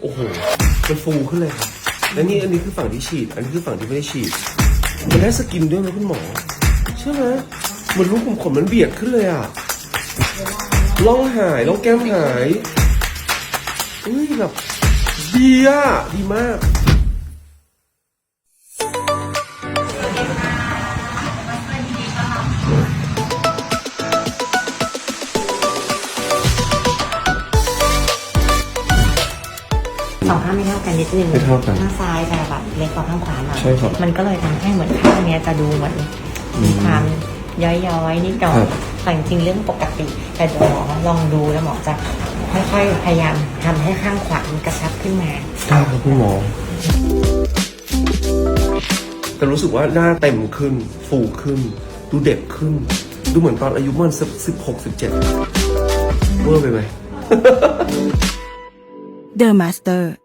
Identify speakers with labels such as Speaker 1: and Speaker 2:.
Speaker 1: โอ้โห มันฟูขึ้นเลยครับและนี่อันนี้คือฝั่งที่ฉีด อันนี้คือฝั่งที่ไม่ได้ฉีด มันได้สกินด้วยไหมคุณหมอ ใช่ไหมเหมือนรูขุมขนมันเบียดขึ้นเลยอะล่องหายล่องแก้มหายอุ้ยแบบดีอะดีมาก
Speaker 2: สองข้างไม่เท่ากันนิดนึง
Speaker 1: ไม่เท่ากัน
Speaker 2: ข้างซ้ายจะแบบเล็กกว่าข้างขวาหน่อย
Speaker 1: ใช่ครับ
Speaker 2: มันก็เลยทำให้เหมือนข้างเนี้ยจะดูเหมือนมีความย้อยๆนิดหน่อย
Speaker 1: ครับ
Speaker 2: แต่จริงๆเรื่องปกติ แต่เดี๋ยวหมอลองดูแล้วหมอจะค่อยๆพยายามทำให้ข้างขวามันกระชับขึ้นมา
Speaker 1: ได้ครับคุณหมอแต่รู้สึกว่าหน้าเต็มขึ้น ฟูขึ้น ดูเด็กขึ้น ดูเหมือนตอนอายุมันสิบสิบหกสิบเจ็ดเวอร์ไปไหม
Speaker 3: The Master